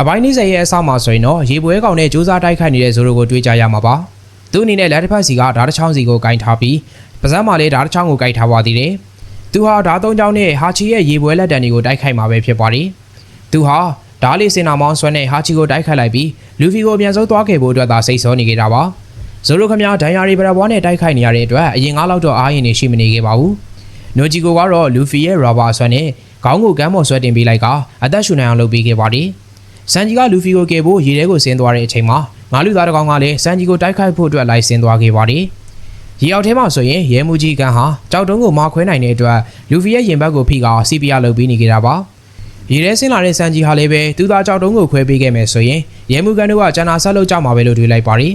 အပိုင်း20ရဲ့အဆောက်မှာဆိုရင်တော့ရေပွဲကောင်နဲ့စူးစမ်းတိုက်ခိုက်နေတဲ့ဇိုရိုကိုတွေးကြရမှာပါသူအနေနဲ့လက်တစ်ဖက်စီကဓာတ်တစ်ချောင်းစီကိုကင်ထားပြီးပါးစပ်မှာလည်းဓာတ်တစ်ချောင်းကိုကင်ထားပါသေးတယ်သူဟာဓာတ်သုံးချောင်းနဲ့ဟာချီရဲ့ရေပွဲလက်တံတွေကိုတိုက်ခိုက်မှာပဲဖြစ်ပါတယ်သူဟာဓာတ်လေးစင်နာမောင်းဆွဲနဲ့ဟာချီကိုတိုက်ခိုက်လိုက်ပြီးလူဖီကိုအမြန်ဆုံးသွားခဲ့ဖို့အတွက်သာစိတ်ဆောနေခဲ့တာပါဇိုရိုခမဒန်ယာရီဗရာဘွားနဲ့တိုက်ခိုက်နေရတဲ့အတွက်အရင်ကားလောက်တော့အားရင်နေရှိမနေခဲ့ပါဘူးနိုဂျီကိုကတော့လူဖီရဲ့ရာဘာဆွဲနဲ့ခေါင်းကိုကမ်းပေါ်ဆွဲတင်ပေးလိုက်ကအသက်ရှူနိုင်အောင်လုပ်ပေးခဲ့ပါတယ် စန်ဂျီကလူဖီကိုကယ်ဖို့ရေထဲကိုဆင်းသွားတဲ့အချိန်မှာငါလူသားတစ်ကောင်ကလည်းစန်ဂျီကိုတိုက်ခိုက်ဖို့အတွက်လိုက်ဆင်းသွားခဲ့ပါတယ်ရေအောက်ထဲမှာဆိုရင်ရဲမှုကြီးကန်ဟာကြောက်တုံးကိုမခွဲနိုင်တဲ့အတွက်လူဖီရဲ့ရင်ဘတ်ကိုဖိက CPR လုပ်ပေးနေကြတာပါရေထဲဆင်းလာတဲ့စန်ဂျီဟာလည်းပဲသူသားကြောက်တုံးကိုခွဲပေးခဲ့မယ်ဆိုရင်ရဲမှုကန်တို့ကကျန်နာဆက်လုပ်ကြမှာပဲလို့တွေးလိုက်ပါတယ်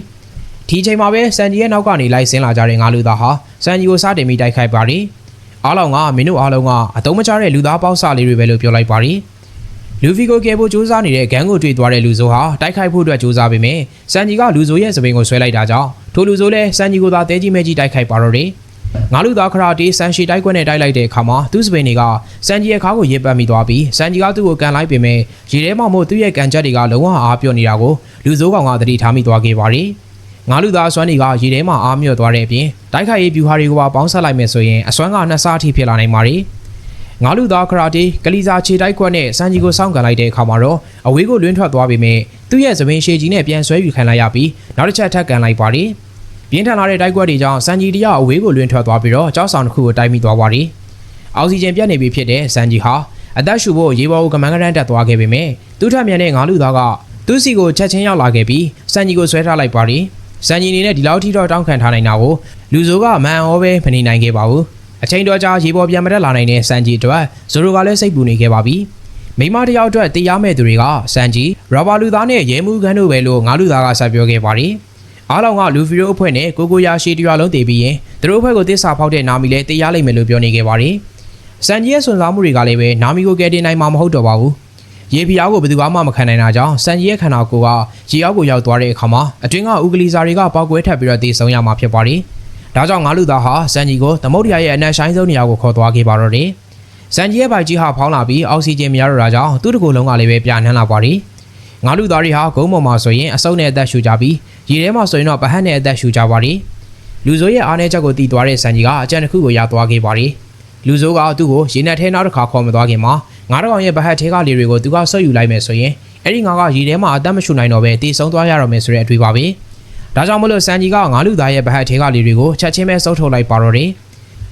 ဒီချိန်မှာပဲစန်ဂျီရဲ့နောက်ကနေလိုက်ဆင်းလာကြတဲ့ငါလူသားဟာစန်ဂျီကိုစတင်ပြီးတိုက်ခိုက်ပါတယ်အားလုံးကမင်းတို့အားလုံးကအတုံးမချတဲ့လူသားပေါက်စလေးတွေပဲလို့ပြောလိုက်ပါတယ် လူဖီကိုကယ်ဖို့စူးစမ်းနေတဲ့ဂန်းကိုတွေ့သွားတဲ့လူဆိုဟာတိုက်ခိုက်ဖို့အတွက်စူးစမ်းပေမဲ့စန်ဂျီကလူဆိုရဲ့စပင်ကိုဆွဲလိုက်တာကြောင့်ထိုလူဆိုလည်းစန်ဂျီကိုသာတဲကြီးမဲကြီးတိုက်ခိုက်ပါတော့တယ်ငါလူသားခရာတီဆန်ရှီတိုက်ခွက်နဲ့တိုက်လိုက်တဲ့အခါမှာသူ့စပင်တွေကစန်ဂျီရဲ့ခါကိုရစ်ပတ်မိသွားပြီးစန်ဂျီကသူ့ကိုကန်လိုက်ပေမဲ့ရေထဲမှာမို့သူ့ရဲ့ကန်ချက်တွေကလုံးဝအားပြော့နေတာကိုလူဆိုးကောင်ကသတိထားမိသွားခဲ့ပါတယ်ငါလူသားအစွမ်းတွေကရေထဲမှာအားမြော့သွားတဲ့အပြင်တိုက်ခိုက်ရေးဗျူဟာတွေကိုပါပေါင်းဆက်လိုက်မယ်ဆိုရင်အစွမ်းကနှစ်ဆအထိဖြစ်လာနိုင်ပါတယ် ငါလူသားခရာတီကလီစာခြေတိုက်ခွက်နဲ့စန်ဂျီကိုစောင့်ကန်လိုက်တဲ့အခါမှာတော့အဝေးကိုလွင့်ထွက်သွားပေမဲ့သူ့ရဲ့သပင်ရှည်ကြီးနဲ့ပြန်ဆွဲယူခံလိုက်ရပြီးနောက်တစ်ချက်ထပ်ကန်လိုက်ပါတယ်ပြင်းထန်လာတဲ့တိုက်ခွက်တွေကြောင့်စန်ဂျီတရအဝေးကိုလွင့်ထွက်သွားပြီးတော့ကြောက်ဆောင်တစ်ခုကိုတိုက်မိသွားပါတယ်အောက်ဆီဂျင်ပြတ်နေပြီဖြစ်တဲ့စန်ဂျီဟာအသက်ရှူဖို့ရေပေါ်ကိုကမန်းကရန်တက်သွားခဲ့ပေမဲ့သူ့ထက်မြန်တဲ့ငါလူသားကသူ့စီကိုချက်ချင်းရောက်လာခဲ့ပြီးစန်ဂျီကိုဆွဲထားလိုက်ပါတယ်စန်ဂျီအနေနဲ့ဒီလောက်ထိတော့တောင်းခံထားနိုင်တာကိုလူဆိုးကမန်ဩပဲမနေနိုင်ခဲ့ပါဘူး အချိန်တော်ကြာရေပေါ်ပြန်မတက်လာနိုင်တဲ့စန်ဂျီအတွက်ဇိုရိုကလည်းစိတ်ပူနေခဲ့ပါပြီမိမတယောက်အတွက်တရားမဲ့သူတွေကစန်ဂျီရာဘာလူသားနဲ့ရဲမှုခန်းတို့ပဲလို့ငါလူသားကဆက်ပြောခဲ့ပါတယ်အားလုံးကလူဖီရိုအဖွဲ့နဲ့ကိုကိုယာရှိတရွာလုံးတည်ပြီးရင်သူတို့အဖွဲ့ကိုတစ္ဆာဖောက်တဲ့နာမီလည်းတရားလိမ့်မယ်လို့ပြောနေခဲ့ပါတယ်စန်ဂျီရဲ့စွန်စားမှုတွေကလည်းပဲနာမီကိုကယ်တင်နိုင်မှာမဟုတ်တော့ပါဘူးရေဖျားကိုဘယ်သူမှမခံနိုင်တာကြောင့်စန်ကြီးရဲ့ခန္ဓာကိုယ်ကရေအောက်ကိုရောက်သွားတဲ့အခါမှာအတွင်းကဥကလီစာတွေကပေါက်ကွဲထပ်ပြီးတော့တည်ဆုံရမှာဖြစ်ပါတယ်။ ဒါကြောင့်ငါလူသားဟာစန်ကြီးကိုသမုဒ္ဒရာရဲ့အနက်ရှိုင်းဆုံးနေရာကိုခေါ်သွားခဲ့ပါတော့တယ်။စန်ကြီးရဲ့ဘိုက်ကြီးဟာဖောင်းလာပြီးအောက်ဆီဂျင်မရတော့တာကြောင့်သူ့တကူလုံးကလည်းပဲပြန့်နှံ့လာပါတယ်။ငါလူသားတွေဟာဂုံးပေါ်မှာဆိုရင်အဆုပ်နဲ့အသက်ရှူကြပြီးရေထဲမှာဆိုရင်တော့ပဟတ်နဲ့အသက်ရှူကြပါတယ်။လူဆိုးရဲ့အားနည်းချက်ကိုတည်သွားတဲ့စန်ကြီးကအကြံတစ်ခုကိုရသွားခဲ့ပါတယ်။လူဆိုးကသူ့ကိုရေနက်ထဲနောက်တစ်ခါခေါ်မသွားခင်မှာငါးကောင်ရဲ့ဗဟတ်ထဲကလေတွေကိုသူကဆွတ်ယူလိုက်မယ်ဆိုရင်အဲ့ဒီငါကရေထဲမှာအသက်မရှူနိုင်တော့ပဲတည်ဆုံးသွားရတော့မယ်ဆိုတဲ့အတွေ့ပါပဲ ဒါကြောင့်မလို့စန်ကြီးကငါလူသားရဲ့ဗဟတ်ထဲကလေတွေကိုချက်ချင်းပဲစုပ်ထုတ်လိုက်ပါတော့တယ်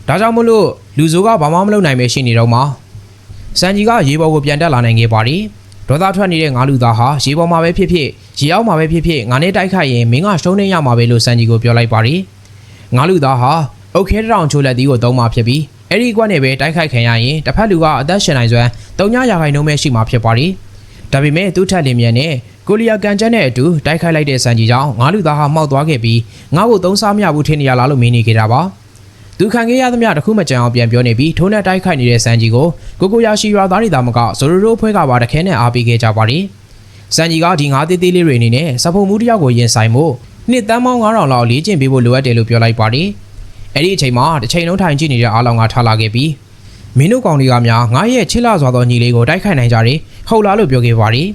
ဒါကြောင့်မလို့လူဆိုးကဘာမှမလုပ်နိုင်ပဲရှိနေတော့မှစန်ကြီးကရေပေါ်ကိုပြန်တက်လာနိုင်ခဲ့ပါတယ်ဒေါသထွက်နေတဲ့ငါလူသားဟာရေပေါ်မှာပဲဖြစ်ဖြစ်ရေအောက်မှာပဲဖြစ်ဖြစ်ငါနဲ့တိုက်ခိုက်ရင်မင်းကရှုံးနေရမှာပဲလို့စန်ကြီးကိုပြောလိုက်ပါတယ်ငါလူသားဟာအုတ်ခဲတောင်ချိုလက်တီးကိုသုံးမှဖြစ်ပြီးအဲ့ဒီကွက်နဲ့ပဲတိုက်ခိုက်ခံရရင်တစ်ဖက်လူကအသက်ရှင်နိုင်စွမ်း300ရာခိုင်နှုန်းပဲရှိမှာဖြစ်ပါတယ်။ဒါပေမဲ့သူ့ထက်လင်းမြန်နဲ့ ကိုလီယာကန်ကျန်းနဲ့အတူတိုက်ခိုက်လိုက်တဲ့စံကြီးကြောင့်ငါလူသားဟာမှောက်သွားခဲ့ပြီးငါ့ကိုသုံးစားမရဘူးထင်နေရလားလို့မင်းနေခဲ့တာပါ။သူခံခဲ့ရသမျှတစ်ခုမကြံအောင်ပြန်ပြောနေပြီးထိုးနဲ့တိုက်ခိုက်နေတဲ့စံကြီးကိုကိုကိုယာရှိရွာသားတွေသာမကဇိုရိုရိုဖွဲကပါတခဲနဲ့အားပေးခဲ့ကြပါတယ်။စံကြီးကဒီငါးသေးသေးလေးတွေအနေနဲ့စဖို့မှုတယောက်ကိုရင်ဆိုင်မှုနှစ်တန်းပေါင်း9000လောက်လေ့ကျင့်ပေးဖို့လိုအပ်တယ်လို့ပြောလိုက်ပါတယ်။အဲ့ဒီအချိန်မှာတစ်ချိန်လုံးထိုင်ကြည့်နေတဲ့အားလောင်ကထားလာခဲ့ပြီးမင်းတို့ကောင်တွေကများငါရဲ့ချစ်လာစွာသောညီလေးကိုတိုက်ခိုက်နိုင်ကြတယ်ဟုတ်လားလို့ပြောခဲ့ပါတယ်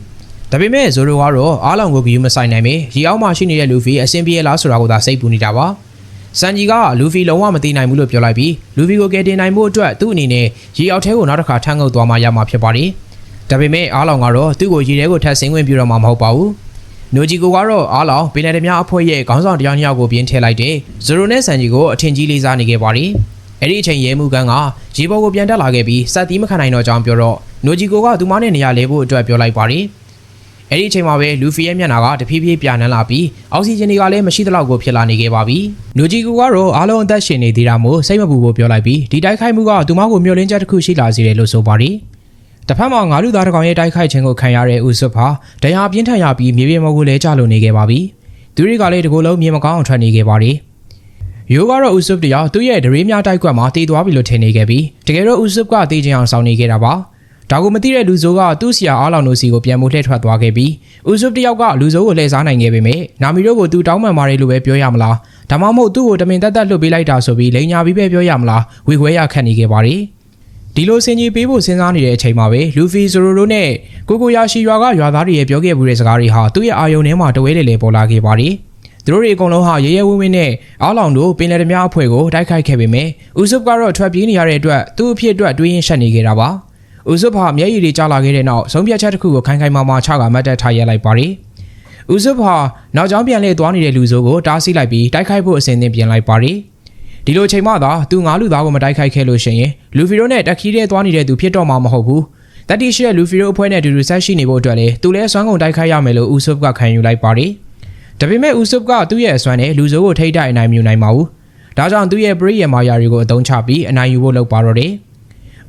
ဒါပေမဲ့ဇိုရိုကတော့အားလောင်ကိုဂီယူမဆိုင်နိုင်ပဲရီအောက်မှာရှိနေတဲ့လူဖီအဆင်ပြေလားဆိုတာကိုသာစိတ်ပူနေတာပါစန်ဂျီကလူဖီလုံးဝမသိနိုင်ဘူးလို့ပြောလိုက်ပြီးလူဖီကိုကယ်တင်နိုင်မှုအတွက်သူ့အနေနဲ့ရေအောက်ထဲကိုနောက်တစ်ခါထမ်းငုပ်သွားမှရမှာဖြစ်ပါတယ်ဒါပေမဲ့အားလောင်ကတော့သူ့ကိုရေထဲကိုထပ်ဆင်းဝင်ပြတော့မှာမဟုတ်ပါဘူးနိုဂျီကိုကတော့အားလောင်ပင်နယ်တများအဖွဲ့ရဲ့ခေါင်းဆောင်တရားညောက်ကိုပြင်းထည့်လိုက်တဲ့ဇိုရိုနဲ့ဆန်ဂျီကိုအထင်ကြီးလေးစားနေခဲ့ပါတယ်အဲ့ဒီအချိန်ရဲမှုကန်ကရေပေါ်ကိုပြန်တက်လာခဲ့ပြီးစက်တီးမခံနိုင်တော့ကြောင်းပြောတော့နိုဂျီကိုကသူမနဲ့နေရာလဲဖို့အတွက်ပြောလိုက်ပါတယ်။ အဲ့ဒီအချိန်မှာပဲလူဖီရဲ့မျက်နှာကတဖြည်းဖြည်းပြာနှမ်းလာပြီးအောက်ဆီဂျင်တွေကလည်းမရှိသလောက်ကိုဖြစ်လာနေခဲ့ပါပြီ။နိုဂျီကိုကတော့အားလုံးအသက်ရှင်နေသေးတာမို့စိတ်မပူဖို့ပြောလိုက်ပြီးဒီတိုက်ခိုက်မှုကသူမကိုမျှော်လင့်ချက်တစ်ခုရှိလာစေတယ်လို့ဆိုပါတယ်။တစ်ဖက်မှာငါလူသားတစ်ကောင်ရဲ့တိုက်ခိုက်ခြင်းကိုခံရတဲ့ဦးစွတ်ဟာတရားပြင်းထန်ရပြီးမြေပြင်ပေါ်ကိုလဲကျလို့နေခဲ့ပါပြီ။သူတွေကလည်းတကူလုံးမြေမကောင်းအောင်ထွက်နေခဲ့ပါတယ်။ယိုကတော့ဦးဆုပ်တယောက်သူ့ရဲ့ဒရေးများတိုက်ကွက်မှာတည်သွားပြီလို့ထင်နေခဲ့ပြီးတကယ်တော့ဦးဆုပ်ကတည်ချင်အောင်ဆောင်နေခဲ့တာပါ ဒါကိုမသိတဲ့လူဆိုးကသူ့ဆရာအားလောင်တို့စီကိုပြန်မို့လှည့်ထွက်သွားခဲ့ပြီးဦးဆုပ်တယောက်ကလူဆိုးကိုလှည့်စားနိုင်ခဲ့ပေမဲ့နာမီတို့ကိုသူတောင်းပန်ပါတယ်လို့ပဲပြောရမလားဒါမှမဟုတ်သူ့ကိုတမင်တက်တက်လွတ်ပေးလိုက်တာဆိုပြီးလိန်ညာပြီးပဲပြောရမလားဝေခွဲရခတ်နေခဲ့ပါတယ်ဒီလိုစင်ကြီးပေးဖို့စဉ်းစားနေတဲ့အချိန်မှာပဲလူဖီဇိုရိုတို့နဲ့ကိုကိုယာရှိရွာကရွာသားတွေရဲ့ပြောခဲ့မှုတဲ့စကားတွေဟာသူ့ရဲ့အာယုံထဲမှာတဝဲလေလေပေါ်လာခဲ့ပါတယ်။သူတို့တွေအကုန်လုံးဟာရဲရဲဝင်းဝင်းနဲ့အားလောင်တို့ပင်လယ်ဓမြအဖွဲ့ကိုတိုက်ခိုက်ခဲ့ပေမဲ့ဦးဆုပ်ကတော့ထွက်ပြေးနေရတဲ့အတွက်သူ့အဖြစ်အတွက်တွေးရင်ရှက်နေခဲ့တာပါ။ ဦးဆုပ်ဟာမျက်ရည်တွေကျလာခဲ့တဲ့နောက်ဆုံးဖြတ်ချက်တစ်ခုကိုခိုင်ခိုင်မာမာချကမတ်တက်ထားရလိုက်ပါတယ်။ဦးစုဖဟာနောက်ကျောင်းပြန်လှည့်သွားနေတဲ့လူဆိုးကိုတားဆီးလိုက်ပြီးတိုက်ခိုက်ဖို့အစဉ်သင့်ပြင်လိုက်ပါတယ်။ဒီလိုချိန်မှသာသူငါးလူသားကိုမတိုက်ခိုက်ခဲ့လို့ရှိရင်လူဖီရိုနဲ့တက်ခီးတဲ့သွားနေတဲ့သူဖြစ်တော့မှာမဟုတ်ဘူး။တတိရှိတဲ့လူဖီရိုအဖွဲ့နဲ့အတူတူဆက်ရှိနေဖို့အတွက်လေသူလည်းအစွမ်းကုန်တိုက်ခိုက်ရမယ်လို့ဦးစုဖကခံယူလိုက်ပါတယ်။ဒါပေမဲ့ဦးစုဖကသူ့ရဲ့အစွမ်းနဲ့လူဆိုးကိုထိတ်တိုက်အနိုင်မြူနိုင်မှာဘူး။ဒါကြောင့်သူ့ရဲ့ပရိယေမာယာတွေကိုအသုံးချပြီးအနိုင်ယူဖို့လုပ်ပါတော့တယ်။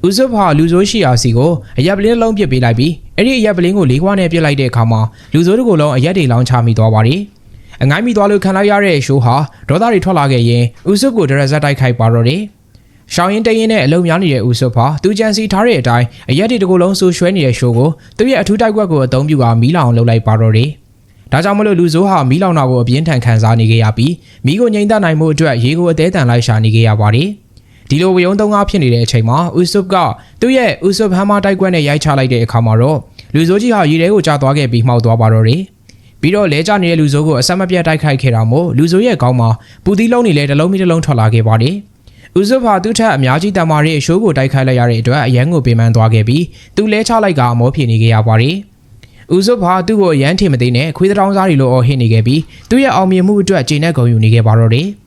ဦးစုဖဟာလူဆိုးရှိရာစီကိုအရက်ပလင်းတစ်လုံးပစ်ပေးလိုက်ပြီးအဲ့ဒီအရက်ပလင်းကိုလေးခွားနဲ့ပစ်လိုက်တဲ့အခါမှာလူဆိုးတစ်ကိုယ်လုံးအရက်တွေလောင်းချမိသွားပါတယ်။အငိုင်းမိသွားလို့ခံလိုက်ရတဲ့ရှိုးဟာဒေါသတွေထွက်လာခဲ့ရင်ဦးစုဖကိုဒရက်ဇက်တိုက်ခိုက်ပါတော့တယ်။ရှောင်းရင်တရင်နဲ့အလုံများနေတဲ့ဦးစုဖဟာသူကြံစီထားတဲ့အတိုင်းအရက်တွေတစ်ကိုယ်လုံးဆူရွှဲနေတဲ့ရှိုးကိုသူ့ရဲ့အထူးတိုက်ကွက်ကိုအသုံးပြုကာမီးလောင်လုပ်လိုက်ပါတော့တယ်။ဒါကြောင့်မလို့လူဆိုးဟာမီးလောင်တာကိုအပြင်းထန်ခံစားနေခဲ့ရပြီးမီးကိုငြိမ်သက်နိုင်မှုအတွက်ရေကိုအသေးတန်လိုက်ရှာနေခဲ့ရပါတယ်။ ဒီလိုဝေယုံသုံးကားဖြစ်နေတဲ့အချိန်မှာဥဆုပ်ကသူ့ရဲ့ဥဆုပ်ဟမ်းမတိုက်ကွက်နဲ့ရိုက်ချလိုက်တဲ့အခါမှာတော့လူဆိုးကြီးဟာရေထဲကိုကျသွားခဲ့ပြီးမှောက်သွားပါတော့တယ်။ပြီးတော့လဲကျနေတဲ့လူဆိုးကိုအဆက်မပြတ်တိုက်ခိုက်ခဲ့တာမို့လူဆိုးရဲ့ခေါင်းမှာပူသီးလုံးနေလဲတစ်လုံးပြီးတစ်လုံးထွက်လာခဲ့ပါတယ်။ဥဆုပ်ဟာသူ့ထက်အများကြီးတန်မာတဲ့အရှိုးကိုတိုက်ခိုက်လိုက်ရတဲ့အတွက်အရန်ကိုပင်ပန်းသွားခဲ့ပြီးသူလဲချလိုက်ကအမောဖြေနေခဲ့ရပါတယ်။ဥဆုပ်ဟာသူ့ကိုအရန်ထင်မသိနဲ့ခွေးတောင်းစားတွေလိုအော်ဟစ်နေခဲ့ပြီးသူ့ရဲ့အောင်မြင်မှုအတွက်ကျေနပ်ဂုဏ်ယူနေခဲ့ပါတော့တယ်။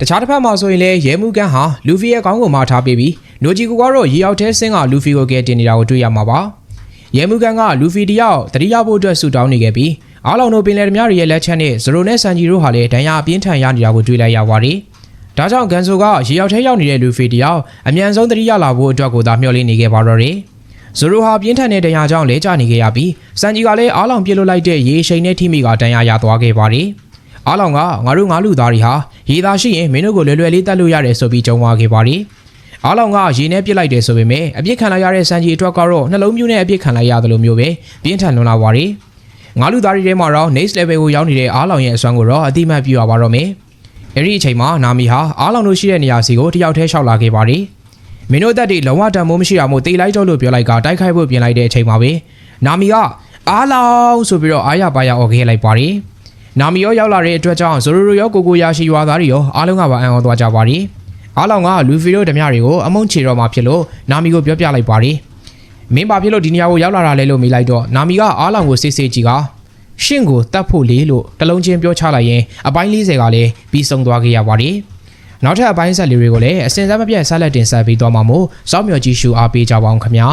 တခြားတစ်ဖက်မှာဆိုရင်လည်းရဲမှုကန်ဟာလူဖီရဲ့ခေါင်းကိုမာထားပေးပြီးနိုဂျီကိုကတော့ရေရောက်တဲ့ဆင်းကလူဖီကိုကဲတင်နေတာကိုတွေ့ရမှာပါရဲမှုကန်ကလူဖီတယောက်တတိယဖို့အတွက်ဆူတောင်းနေခဲ့ပြီးအားလုံးတို့ပင်လယ်ဓမြတွေရဲ့လက်ချက်နဲ့ဇရိုနဲ့ဆန်ဂျီတို့ဟာလည်းဒဏ်ရာအပြင်းထန်ရနေတာကိုတွေ့လိုက်ရပါတယ်ဒါကြောင့်ဂန်ဆိုကရေရောက်ထဲရောက်နေတဲ့လူဖီတယောက်အမြန်ဆုံးတတိယလာဖို့အတွက်ကိုသာမျှော်လင့်နေခဲ့ပါတော့တယ်ဇရိုဟာပြင်းထန်တဲ့ဒဏ်ရာကြောင့်လဲကျနေခဲ့ရပြီးစန်ဂျီကလည်းအားလောင်ပြစ်လွတ်လိုက်တဲ့ရေရှိန်နဲ့ထိမိကဒဏ်ရာရသွားခဲ့ပါတယ်။အားလောင်ကငါတို့ငါလူသားတွေဟာ ရေသားရှိရင်မင်းတို့ကိုလွယ်လွယ်လေးတတ်လို့ရတယ်ဆိုပြီးကြုံသွားခဲ့ပါတယ်။အားလောင်ကရေနဲ့ပြစ်လိုက်တယ်ဆိုပေမဲ့အပြစ်ခံလိုက်ရတဲ့စံကြီးအတွက်ကတော့နှလုံးမျိုးနဲ့အပြစ်ခံလိုက်ရတယ်လို့မျိုးပဲပြင်းထန်လွန်လာပါတယ်။ငါလူသားတွေထဲမှာတော့ next level ကိုရောက်နေတဲ့အားလောင်ရဲ့အစွမ်းကိုတော့အတိမတ်ပြရပါတော့မယ်။အဲ့ဒီအချိန်မှာနာမီဟာအားလောင်တို့ရှိတဲ့နေရာစီကိုတယောက်တည်းရှောက်လာခဲ့ပါတယ်။မင်းတို့အသက်တွေလုံးဝတန်မိုးမရှိတာမို့တေးလိုက်တော့လို့ပြောလိုက်ကတိုက်ခိုက်ဖို့ပြင်လိုက်တဲ့အချိန်မှာပဲနာမီကအားလောင်ဆိုပြီးတော့အားရပါရအော်ခဲ့လိုက်ပါတယ်။ နာမီရောရောက်လာတဲ့အတွက်ကြောင့်ဇိုရိုရိုရောကိုကိုယာရှိရွာသားတွေရောအားလုံးကပါအံ့ဩသွားကြပါသည်အားလောင်ကလူဖီတို့ဓမြတွေကိုအမုန်းချေတော့မှဖြစ်လို့နာမီကိုပြောပြလိုက်ပါသည်မင်းဘာဖြစ်လို့ဒီနေရာကိုရောက်လာတာလဲလို့မေးလိုက်တော့နာမီကအားလောင်ကိုစစ်စစ်ကြည့်ကရှင့်ကိုတတ်ဖို့လေလို့တလုံးချင်းပြောချလိုက်ရင်အပိုင်း40ကလည်းပြီးဆုံးသွားခဲ့ရပါတယ်နောက်ထပ်အပိုင်းဆက်လေးတွေကိုလည်းအစင်စမ်းမပြတ်ဆက်လက်တင်ဆက်ပေးသွားမှာမို့စောင့်မျှော်ကြည့်ရှုအားပေးကြပါအောင်ခင်ဗျာ